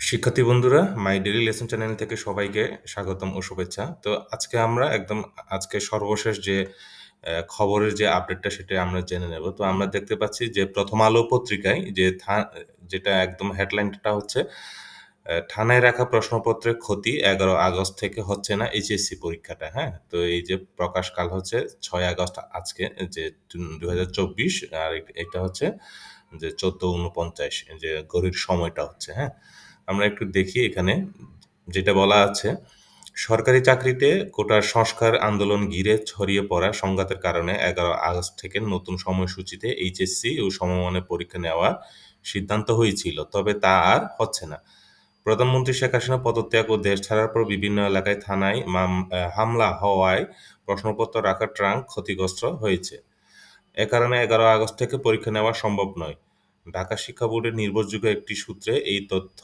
শিক্ষার্থী বন্ধুরা মাই daily lesson channel থেকে সবাইকে স্বাগতম ও শুভেচ্ছা। তো আজকে আমরা একদম, আজকে সর্বশেষ যে খবরের যে আপডেটটা সেটা আমরা জেনে নেব। তো আমরা দেখতে পাচ্ছি যে প্রথম আলো পত্রিকায় যে যেটা একদম হেডলাইনটা হচ্ছে থানায় রাখা প্রশ্নপত্রের ক্ষতি এগারো আগস্ট থেকে হচ্ছে না এইচএসসি পরীক্ষাটা হ্যাঁ? তো এই যে প্রকাশকাল হচ্ছে ছয় আগস্ট আজকে যে চব্বিশ, আর এটা হচ্ছে যে চোদ্দ উনপঞ্চাশ যে ঘড়ির সময়টা হচ্ছে হ্যাঁ? আমরা একটু দেখি এখানে, যেটা বলা আছে, সরকারি চাকরিতে কোটার সংস্কার আন্দোলন ঘিরে ছড়িয়ে পড়া সংঘাতের কারণে এগারো আগস্ট থেকে নতুন সময়সূচিতে এইচএসসি ও সমমানের পরীক্ষা নেওয়ার সিদ্ধান্ত হয়েছিল, তবে তা আর হচ্ছে না। প্রধানমন্ত্রী শেখ হাসিনা পদত্যাগ ও দেশ ছাড়ার পর বিভিন্ন এলাকায় থানায় হামলা হওয়ায় প্রশ্নপত্র রাখার ট্রাঙ্ক ক্ষতিগ্রস্ত হয়েছে। এ কারণে এগারো আগস্ট থেকে পরীক্ষা নেওয়া সম্ভব নয়। ঢাকা শিক্ষা বোর্ডের নির্ভরযোগ্য একটি সূত্রে এই তথ্য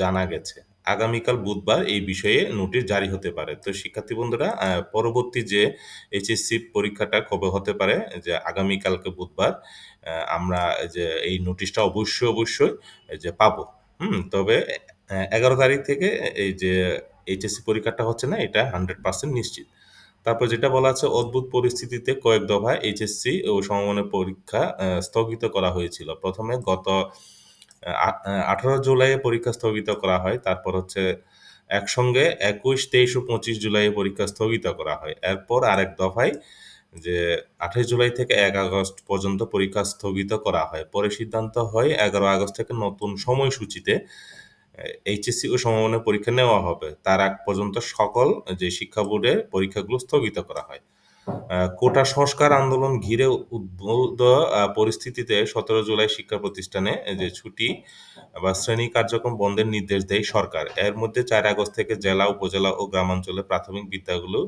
জানা গেছে। আগামীকাল বুধবার এই বিষয়ে নোটিশ জারি হতে পারে। তো শিক্ষার্থী বন্ধুরা পরবর্তী যে এইচএসসি পরীক্ষাটা কবে হতে পারে যে আগামীকালকে বুধবার আমরা যে এই নোটিশটা অবশ্যই অবশ্যই, যে পাবো। হুম, তবে এগারো তারিখ থেকে এই যে এইচএসসি পরীক্ষাটা হচ্ছে না, এটা হান্ড্রেড পার্সেন্ট নিশ্চিত। তারপর যেটা বলা আছে, অদ্ভুত পরিস্থিতিতে কয়েক দফায় এইচএসসি ও সমমানের পরীক্ষা স্থগিত করা হয়েছিল। প্রথমে গত আঠারো জুলাই পরীক্ষা স্থগিত করা হয়, তারপর হচ্ছে একসঙ্গে একুশ, তেইশ ও পঁচিশ জুলাই পরীক্ষা স্থগিত করা হয়। এরপর আরেক দফায় যে আঠাশ জুলাই থেকে এক আগস্ট পর্যন্ত পরীক্ষা স্থগিত করা হয়। পরে সিদ্ধান্ত হয় এগারো আগস্ট থেকে নতুন সময়সূচিতে এইচএসসি ও সমমানের পরীক্ষা নেওয়া হবে। তার আগ পর্যন্ত সকল যে শিক্ষা বোর্ডের পরীক্ষাগুলো স্থগিত করা হয়। কোটা সংস্কার আন্দোলন ঘিরে উদ্ভূত পরিস্থিতিতে সতেরো জুলাই শিক্ষা প্রতিষ্ঠানে যে ছুটি বা শ্রেণি কার্যক্রম বন্ধের নির্দেশ দেয় সরকার। এর মধ্যে চার আগস্ট থেকে জেলা, উপজেলা ও গ্রামাঞ্চলে প্রাথমিক বিদ্যাগুলো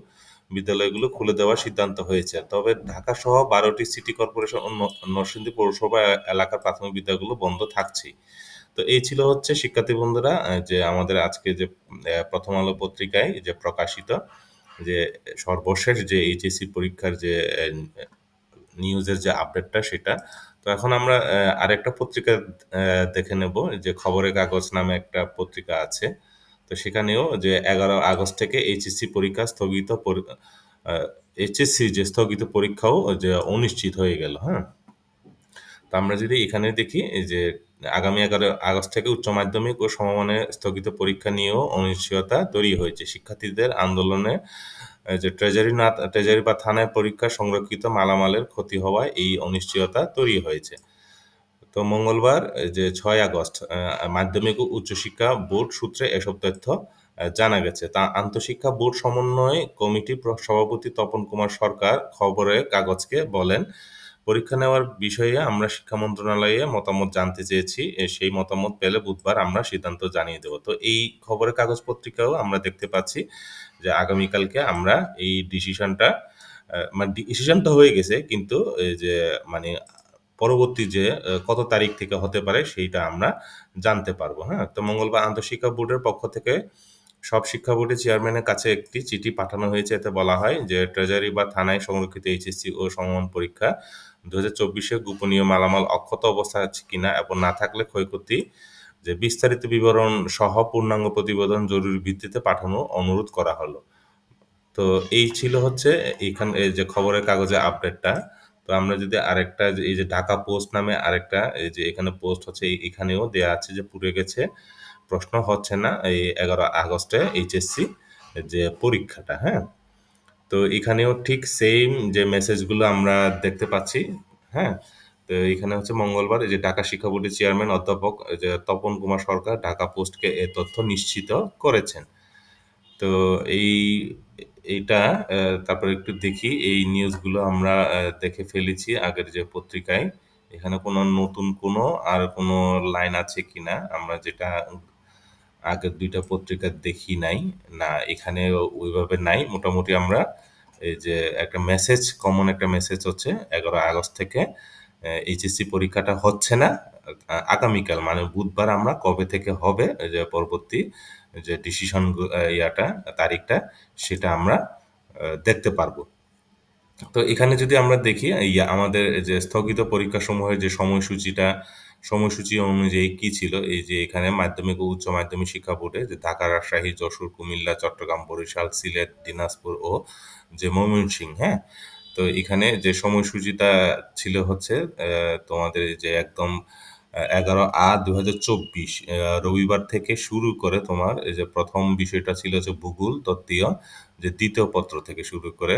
বিদ্যালয়গুলো খুলে দেওয়ার সিদ্ধান্ত হয়েছে। তবে ঢাকা সহ বারোটি সিটি কর্পোরেশন নরসিংদী পৌরসভা এলাকার প্রাথমিক বিদ্যালয়গুলো বন্ধ থাকছেই তো এই ছিল হচ্ছে শিক্ষার্থী বন্ধুরা যে আমাদের আজকে যে প্রথম আলো পত্রিকায় যে প্রকাশিত যে সর্বশেষ যে এইচএসসি পরীক্ষার যে নিউজের যে আপডেটটা সেটা, তো এখন আমরা আরেকটা পত্রিকা দেখে নেব। যে খবরের কাগজ নামে একটা পত্রিকা আছে। তো সেখানেও যে এগারো আগস্ট থেকে এইচএসসি পরীক্ষা স্থগিত এইচএসসি যে স্থগিত পরীক্ষাও যে অনিশ্চিত হয়ে গেল হ্যাঁ? তো আমরা যদি এখানে দেখি যে আগামী এগারো আগস্ট থেকে উচ্চ মাধ্যমিক ও সমমানের স্থগিত পরীক্ষা নিয়েও অনিশ্চয়তা তৈরি হয়েছে। শিক্ষার্থীদের আন্দোলনে যে ট্রেজারি না ট্রেজারি বা থানায় পরীক্ষা সংরক্ষিত মালামালের ক্ষতি হওয়ায় এই অনিশ্চয়তা তৈরি হয়েছে। তো মঙ্গলবার যে ছয় আগস্ট মাধ্যমিক ও উচ্চশিক্ষা বোর্ড সূত্রে এসব তথ্য জানা গেছে। তা আন্তঃশিক্ষা বোর্ড সমন্বয় কমিটি সভাপতি তপন কুমার সরকার খবরের কাগজকে বলেন, পরীক্ষা নেওয়ার বিষয়ে আমরা শিক্ষা মন্ত্রণালয়ে মতামত জানতে চেয়েছি সেই মতামত পেলে বুধবার আমরা সিদ্ধান্ত জানিয়ে দেব। তো এই খবরের কাগজ পত্রিকাও আমরা দেখতে পাচ্ছি যে আগামীকালকে আমরা এই ডিসিশনটা মানে ডিসিশনটা হয়ে গেছে, কিন্তু যে মানে পরবর্তী যে কত তারিখ থেকে হতে পারে সেইটা আমরা জানতে পারব হ্যাঁ? তো মঙ্গলবার আন্তঃশিক্ষা বোর্ডের পক্ষ থেকে সব শিক্ষা বোর্ডের চেয়ারম্যানের কাছে একটি চিঠি পাঠানো হয়েছে। এতে বলা হয় যে, ট্রেজারি বা থানায় সংরক্ষিত এইচএসসি ও সমমান পরীক্ষা দু হাজার চব্বিশে গোপনীয় মালামাল অক্ষত অবস্থা আছে কিনা এবং না থাকলে ক্ষয়ক্ষতি, যে বিস্তারিত বিবরণ সহ পূর্ণাঙ্গ প্রতিবেদন জরুরি ভিত্তিতে পাঠানো অনুরোধ করা হলো। তো এই ছিল হচ্ছে এইখানে যে খবরের কাগজে আপডেটটা তো আমরা যদি আরেকটা এই যে ঢাকা পোস্ট নামে আরেকটা, এই যে এখানে পোস্ট হচ্ছে এখানেও দেয়া আছে যে পুড়ে গেছে। প্রশ্ন হচ্ছে না, এই এগারো আগস্টে এইচএসসি যে পরীক্ষাটা হ্যাঁ? তো এখানেও ঠিক সেম যে মেসেজগুলো আমরা দেখতে পাচ্ছি হ্যাঁ? তো এখানে হচ্ছে মঙ্গলবার, এই যে ঢাকা শিক্ষা বোর্ডের চেয়ারম্যান অধ্যাপক যে তপন কুমার সরকার ঢাকা পোস্টকে এ তথ্য নিশ্চিত করেছেন। তো এই আহ, তারপরে একটু দেখি এই নিউজগুলো আমরা দেখে ফেলেছি আগের যে পত্রিকায়। এখানে কোনো নতুন কোনো আর কোনো লাইন আছে কিনা? আমরা যেটা আগের দুইটা পত্রিকা দেখি নাই না এখানে ওইভাবে নাই। মোটামুটি আমরা এই যে একটা মেসেজ কমন একটা মেসেজ হচ্ছে এগারো আগস্ট থেকে এইচএসসি পরীক্ষাটা হচ্ছে না আগামীকাল মানে বুধবার আমরা কবে থেকে হবে যে পরবর্তী যে ডিসিশন ইয়াটা, তারিখটা, সেটা আমরা দেখতে পারব। তো এখানে যদি আমরা দেখি আমাদের যে স্থগিত পরীক্ষাসমূহের যে সময়সূচিটা, সময়সূচি অনুযায়ী কি ছিল? এই যে এখানে মাধ্যমিক ও উচ্চ মাধ্যমিক শিক্ষা বোর্ডে যে ঢাকা, রাজশাহী, যশোর, কুমিল্লা, চট্টগ্রাম, বরিশাল, সিলেট, দিনাজপুর ও যে ময়মনসিংহ হ্যাঁ? তো এখানে যে সময়সূচিটা ছিল হচ্ছে তোমাদের যে একদম এগারো আট দু হাজার চব্বিশ রবিবার থেকে শুরু করে তোমার এই যে প্রথম বিষয়টা ছিল যে ভূগোল, তত্ত্বীয়, যে দ্বিতীয় পত্র থেকে শুরু করে,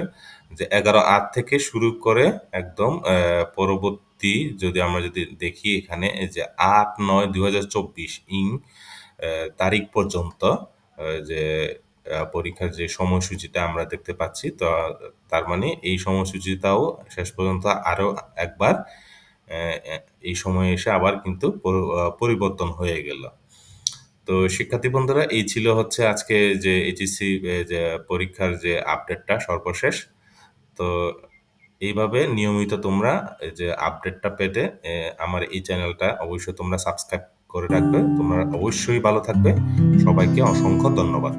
যে এগারো আট থেকে শুরু করে একদম পরবর্তী যদি আমরা যদি দেখি এখানে যে আট নয় দুই হাজার চব্বিশ ইং তারিখ পর্যন্ত যে পরীক্ষার যে সময়সূচিটা আমরা দেখতে পাচ্ছি, তো, তার মানে এই সময়সূচিটাও শেষ পর্যন্ত আরও একবার এই সময়ে এসে আবার কিন্তু পরিবর্তন হয়ে গেল। তো শিক্ষার্থী বন্ধুরা, এই ছিল হচ্ছে আজকে যে এইচএসসি যে পরীক্ষার যে আপডেটটা সর্বশেষ। তো এইভাবে নিয়মিত তোমরা যে আপডেটটা পেতে আমার এই চ্যানেলটা অবশ্যই তোমরা সাবস্ক্রাইব করে রাখবে। তোমরা অবশ্যই ভালো থাকবে। সবাইকে অসংখ্য ধন্যবাদ।